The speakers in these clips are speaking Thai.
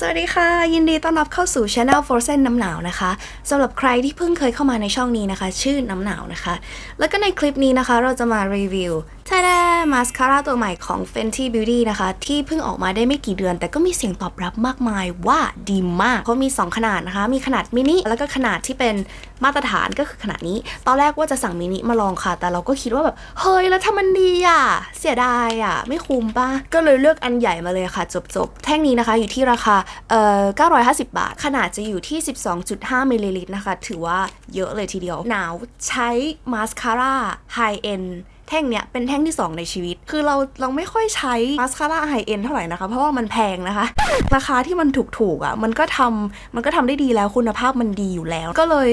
สวัสดีค่ะ ยินดีต้อนรับเข้าสู่ Channel Frozen น้ำหนาวนะคะสำหรับใครที่เพิ่งเคยเข้ามาในช่องนี้นะคะ ชื่อน้ำหนาวนะคะ แล้วก็ในคลิปนี้นะคะเราจะมารีวิว ทาดามาสคาร่าตัวใหม่ของ Fenty Beauty นะคะ ที่เพิ่งออกมาได้ไม่กี่เดือน แต่ก็มีเสียงตอบรับมากมายว่าดีมากเพราะมี 2 ขนาดนะคะ มีขนาดมินิแล้วก็ขนาดที่เป็นมาตรฐานก็คือขนาดนี้ ตอนแรกว่าจะสั่งมินิมาลองค่ะ แต่เราก็คิดว่าแบบ เฮ้ย แล้วถ้ามันดีอะ เสียดายอะ ไม่คุ้มป่ะ ก็เลยเลือกอันใหญ่มาเลยค่ะ จบๆแท่งนี้นะคะ อยู่ที่ราคาเอ่อ950 บาท ขนาดจะอยู่ที่ 12.5มิลลิลิตรนะคะ ถือว่าเยอะเลยทีเดียวหนาวใช้มาสคาร่าไฮเอ็น แท่งเนี้ยเป็นแท่งที่ 2 ในชีวิต คือเราเราไม่ค่อยใช้มาสคาร่าไฮเอ็นเท่าไหร่นะคะ เพราะว่ามันแพงนะคะ ราคาที่มันถูกๆอะมันก็ทำมันก็ทำได้ดีแล้วคุณภาพมันดีอยู่แล้วก็เลย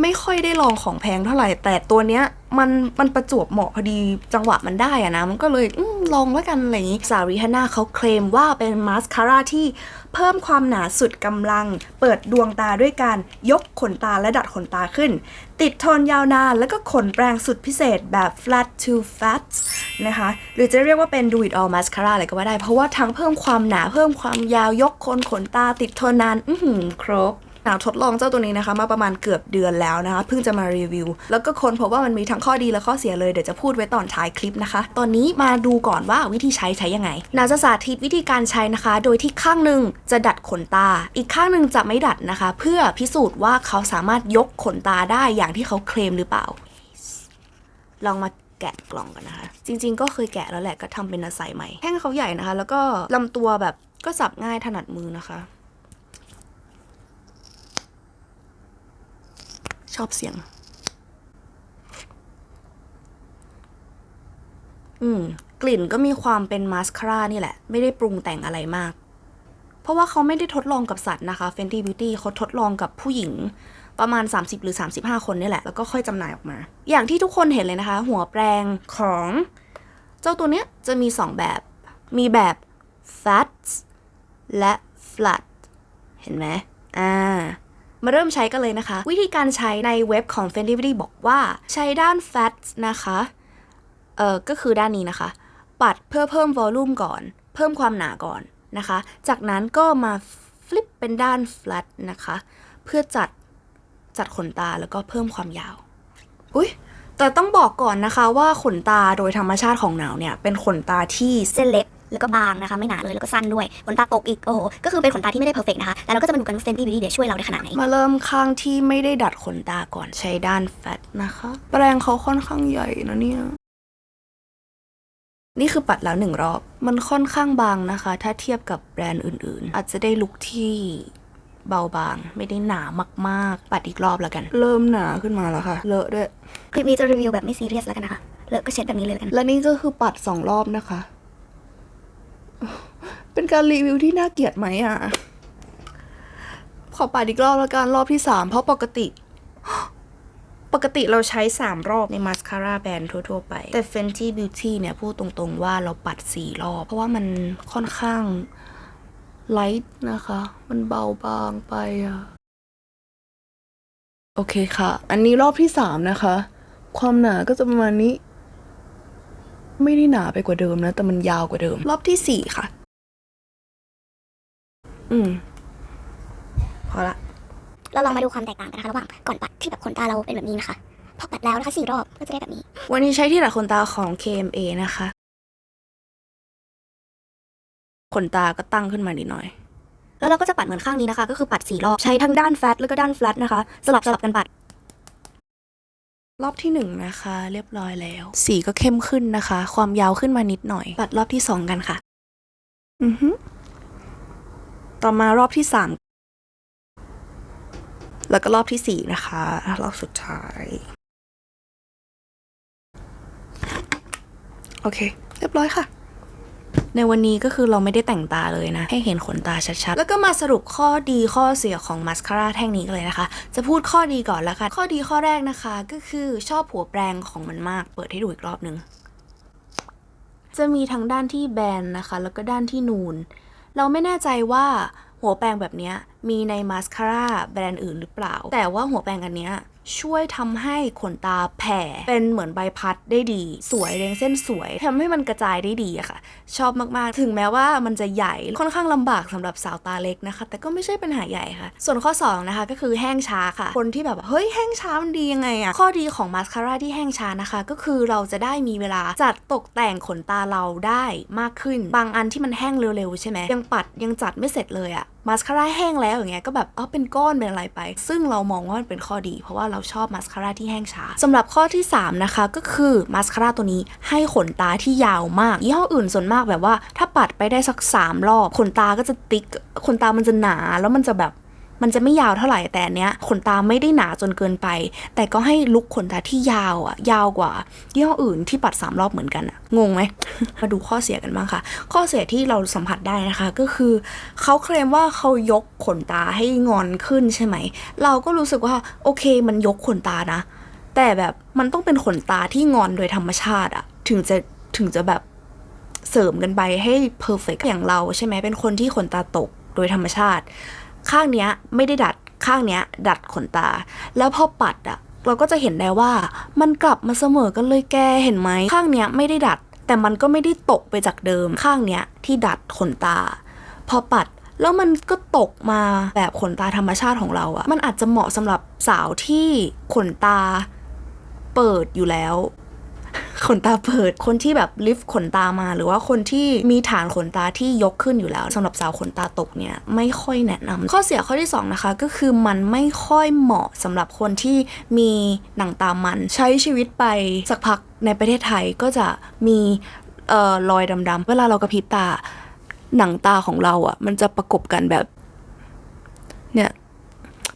ไม่ค่อยได้ลองของแพงเท่าไหร่ แต่ตัวเนี้ยมันมันประจวบเหมาะพอดีจังหวะมันได้อะนะ มันก็เลยอลองแล้วกันอะไรอย่างนี้สาวริฮาน่าเขาเคลมว่าเป็นมาสคาร่าที่เพิ่มความหนาสุดกำลัง เปิดดวงตาด้วยการยกขนตาและดัดขนตาขึ้น ติดทนยาวนานแล้วก็ขนแปรงสุดพิเศษแบบ flat to fat นะคะ หรือจะเรียกว่าเป็น do it all mascara อะไรก็ว่าได้ เพราะว่าทั้งเพิ่มความหนาเพิ่มความยาวยกคนขนตาติดทนนาน อื้อครบ หนาวทดลองเจ้าตัวนี้นะคะ มาประมาณเกือบเดือนแล้วนะคะ เพิ่งจะมารีวิว แล้วก็คนพบว่ามันมีทั้งข้อดีและข้อเสียเลยเดี๋ยวจะพูดไว้ตอนท้ายคลิปนะคะ ตอนนี้มาดูก่อนว่าวิธีใช้ใช้ยังไงนาจะสาธิตวิธีการใช้นะคะ โดยที่ข้างหนึ่งจะดัดขนตา อีกข้างหนึ่งจะไม่ดัดนะคะ เพื่อพิสูจน์ว่าเขาสามารถยกขนตาได้อย่างที่เขาเคลมหรือเปล่า ลองมาแกะกล่องกันนะคะ จริง ๆ ก็เคยแกะแล้วแหละก็ทำเป็นอาศัยใหม่แท่งเขาใหญ่นะคะ แล้วก็ลำตัวแบบก็สับง่ายถนัดมือนะคะ ชอบเสียง อืม กลิ่นก็มีความเป็นมาสคาร่านี่แหละ ไม่ได้ปรุงแต่งอะไรมาก เพราะว่าเขาไม่ได้ทดลองกับสัตว์นะคะ Fenty Beauty เขาทดลองกับผู้หญิงประมาณ 30 หรือ 35 คนนี่แหละ แล้วก็ค่อยจำหน่ายออกมา อย่างที่ทุกคนเห็นเลยนะคะ หัวแปรงของ เจ้าตัวเนี้ยจะมี 2 แบบ มีแบบ fat และ flat เห็นไหมอ่า มาเริ่มใช้กันเลยนะคะ วิธีการใช้ในเว็บของ Fenty Beauty บอกว่าใช้ด้าน fat นะคะเออก็คือด้านนี้นะคะ ปัดเพื่อเพิ่มวอลลุ่มก่อน เพิ่มความหนาก่อนนะคะ จากนั้นก็มาฟลิปเป็นด้าน flat นะคะ เพื่อจัดจัดขนตาแล้วก็เพิ่มความยาว อุ้ยแต่ต้องบอกก่อนนะคะว่าขนตาโดยธรรมชาติของหนาวเนี่ย เป็นขนตาที่เส้นเล็ก แล้วก็บางนะคะไม่หนาเลยแล้วก็สั้นด้วยขนตาตกอีกโอ้โหก็คือเป็นขนตาที่ไม่ได้เพอร์เฟกนะคะแล้วเราก็จะมาดูกันว่าเฟนตี้บิวตี้เดี๋ยวช่วยเราได้ขนาดไหนมาเริ่มข้างที่ไม่ได้ดัดขนตาก่อนใช้ด้านแฟตนะคะ แปรงเขาค่อนข้างใหญ่นะเนี่ยนี่คือปัดแล้วหนึ่งรอบ มันค่อนข้างบางนะคะ ถ้าเทียบกับแบรนด์อื่นๆ อาจจะได้ลุคที่เบาบาง ไม่ได้หนามากๆ ปัดอีกรอบแล้วกัน เริ่มหนาขึ้นมาแล้วค่ะ เลอะด้วย คลิปนี้จะรีวิวแบบไม่ซีเรียสแล้วกันนะคะ เลอะก็เช็ดแบบนี้เลยแล้วกัน และนี่ก็คือปัดสองรอบนะคะ เป็นการรีวิวที่น่าเกลียดไหมอะ ขอปัดอีกรอบแล้วกันรอบที่สามเพราะปกติ ปกติเราใช้ 3 รอบในมาสคาร่าแบรนด์ทั่วๆไป แต่ Fenty Beauty เนี่ย พูดตรงๆว่าเราปัด 4 รอบ เพราะว่ามันค่อนข้างไลท์นะคะ มันเบาบางไปอะโอเคค่ะ อันนี้รอบที่ 3 นะคะ ความหนาก็จะประมาณนี้ ไม่ได้หนาไปกว่าเดิมนะ แต่มันยาวกว่าเดิม รอบที่สี่ค่ะ อืม พอละ เราลองมาดูความแตกต่างกันนะคะระหว่างก่อนปัดที่แบบขนตาเราเป็นแบบนี้นะคะ พอปัดแล้วนะคะสี่รอบก็จะได้แบบนี้ วันนี้ใช้ที่ดัดขนตาของ KMA นะคะ ขนตาก็ตั้งขึ้นมานิดหน่อย แล้วเราก็จะปัดเหมือนข้างนี้นะคะ ก็คือปัดสี่รอบ ใช้ทั้งด้านแฟตแล้วก็ด้านฟลัตนะคะ สลับสลับกันปัด รอบที่หนึ่งนะคะ เรียบร้อยแล้ว สีก็เข้มขึ้นนะคะ ความยาวขึ้นมานิดหน่อย ปัดรอบที่สองกันค่ะ อือฮึต่อมารอบที่สามแล้วก็รอบที่สี่นะคะ รอบสุดท้าย โอเค เรียบร้อยค่ะ ในวันนี้ก็คือเราไม่ได้แต่งตาเลยนะ ให้เห็นขนตาชัดๆ แล้วก็มาสรุปข้อดีข้อเสียของมาสคาร่าแท่งนี้กันเลยนะคะ จะพูดข้อดีก่อนล้วกันข้อดีข้อแรกนะคะก็คือชอบหัวแปรงของมันมาก เปิดให้ดูอีกรอบนึง จะมีทั้งด้านที่แบนนะคะ แล้วก็ด้านที่นูน เราไม่แน่ใจว่าหัวแปรงแบบนี้มีในมาสคาร่าแบรนด์อื่นหรือเปล่า แต่ว่าหัวแปรงอันเนี้ย ช่วยทำให้ขนตาแผ่เป็นเหมือนใบพัดได้ดี สวยเรียงเส้นสวยทำให้มันกระจายได้ดีอะค่ะ ชอบมากๆ ถึงแม้ว่ามันจะใหญ่ค่อนข้างลำบากสำหรับสาวตาเล็กนะคะ แต่ก็ไม่ใช่ปัญหาใหญ่ค่ะ ส่วนข้อ 2 นะคะ ก็คือแห้งช้าค่ะ คนที่แบบเฮ้ยแห้งช้ามันดียังไงอะข้อดีของมาสคาร่าที่แห้งช้านะคะ ก็คือเราจะได้มีเวลาจัดตกแต่งขนตาเราได้มากขึ้น บางอันที่มันแห้งเร็วๆใช่ไหมยังปัดยังจัดไม่เสร็จเลยอะ มาสคาร่าแห้งแล้วอย่างเงี้ยก็แบบเออเป็นก้อนเป็นอะไรไป ซึ่งเรามองว่ามันเป็นข้อดี เพราะว่าเราชอบมาสคาร่าที่แห้งช้าสำหรับข้อที่ 3 นะคะ ก็คือมาสคาร่าตัวนี้ให้ขนตาที่ยาวมาก ยี่ห้ออื่นส่วนมากแบบว่า ถ้าปัดไปได้สัก 3 รอบ ขนตาก็จะติ๊กขนตามันจะหนาแล้วมันจะแบบ มันจะไม่ยาวเท่าไหร่แต่เนี้ยขนตาไม่ได้หนาจนเกินไป แต่ก็ให้ลุกขนตาที่ยาวอะ ยาวกว่ายี่ห้ออื่นที่ปัดสามรอบเหมือนกันอะ งงไหม มาดูข้อเสียกันบ้างค่ะ ข้อเสียที่เราสัมผัสได้นะคะ ก็คือเขาเคลมว่าเขายกขนตาให้งอนขึ้นใช่ไหม เราก็รู้สึกว่าโอเคมันยกขนตานะ แต่แบบมันต้องเป็นขนตาที่งอนโดยธรรมชาติอะ ถึงจะถึงจะแบบเสริมกันไปให้เพอร์เฟกอย่างเราใช่ไหมเป็นคนที่ขนตาตกโดยธรรมชาติ ข้างเนี้ยไม่ได้ดัดข้างเนี้ย ดัดขนตา แล้วพอปัดอะเราก็จะเห็นได้ว่ามันกลับมาเสมอกันเลยแกเห็นไหมข้างเนี้ยไม่ได้ดัด แต่มันก็ไม่ได้ตกไปจากเดิมข้างเนี้ยที่ดัดขนตา พอปัดแล้วมันก็ตกมาแบบขนตาธรรมชาติของเราอะมันอาจจะเหมาะสำหรับสาวที่ขนตาเปิดอยู่แล้ว ขนตาเปิด คนที่แบบลิฟต์ขนตามา หรือว่าคนที่มีฐานขนตาที่ยกขึ้นอยู่แล้วสำหรับสาวขนตาตกเนี่ยไม่ค่อยแนะนำข้อเสียข้อที่สองนะคะก็คือมันไม่ค่อยเหมาะสำหรับคนที่มีหนังตามันใช้ชีวิตไปสักพักในประเทศไทยก็จะมีออรอยดำๆเวลาเรากระพริบตาหนังตาของเราอะ่ะ มันจะประกบกันแบบ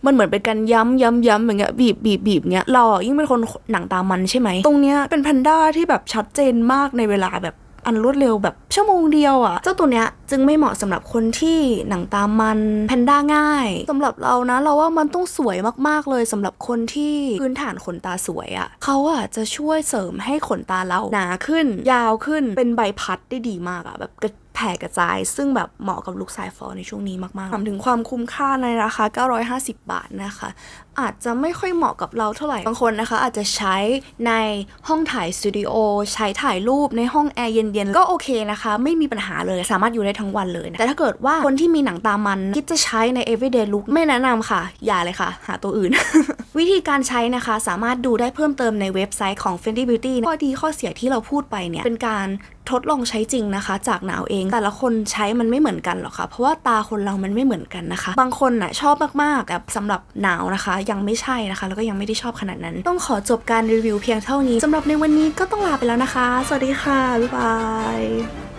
มันเหมือนเป็นการย้ำย้ำย้ำอย่างเงี้ยบีบบีบบีบเงี้ยเราอะยิ่งเป็นคนหนังตามันใช่ไหมตรงเนี้ยเป็นแพนด้าที่แบบชัดเจนมากในเวลาแบบอันรวดเร็วแบบชั่วโมงเดียวอะ่ะ เจ้าตัวเนี้ยจึงไม่เหมาะสำหรับคนที่หนังตามันแพนด้าง่ายสำหรับเรานะ เราว่ามันต้องสวยมากๆเลยสำหรับคนที่พื้นฐานขนตาสวยอะ่ะเขาอะ่ะจะช่วยเสริมให้ขนตาเราหนาขึ้น ยาวขึ้นเป็นใบพัดได้ดีมากอะ่ะแบบกระ ผ่กระจาย ซึ่งแบบเหมาะกับลุคสายฟอในช่วงนี้มากๆถามถึงความคุ้มค่าในราคา 950 บาทนะคะ อาจจะไม่ค่อยเหมาะกับเราเท่าไหร่ บางคนนะคะ อาจจะใช้ในห้องถ่ายสตูดิโอใช้ถ่ายรูปในห้องแอร์เย็นๆ ก็โอเคนะคะ ไม่มีปัญหาเลยสามารถอยู่ได้ทั้งวันเลยนะแต่ถ้าเกิดว่าคนที่มีหนังตามันคิดจะใช้ใน everyday look ไม่แนะนำค่ะ อย่าเลยค่ะ หาตัวอื่น วิธีการใช้นะคะสามารถดูได้เพิ่มเติมในเว็บไซต์ของ Fenty Beauty ข้อดีข้อเสียที่เราพูดไปเนี่ย เป็นการทดลองใช้จริงนะคะ จากหนาวเองแต่ละคนใช้มันไม่เหมือนกันหรอกค่ะ เพราะว่าตาคนเรามันไม่เหมือนกันนะคะ บางคนน่ะชอบมากๆแต่สำหรับหนาวนะคะ ยังไม่ใช่นะคะ แล้วก็ยังไม่ได้ชอบขนาดนั้น ต้องขอจบการรีวิวเพียงเท่านี้สำหรับในวันนี้ก็ต้องลาไปแล้วนะคะ สวัสดีค่ะบ๊ายบาย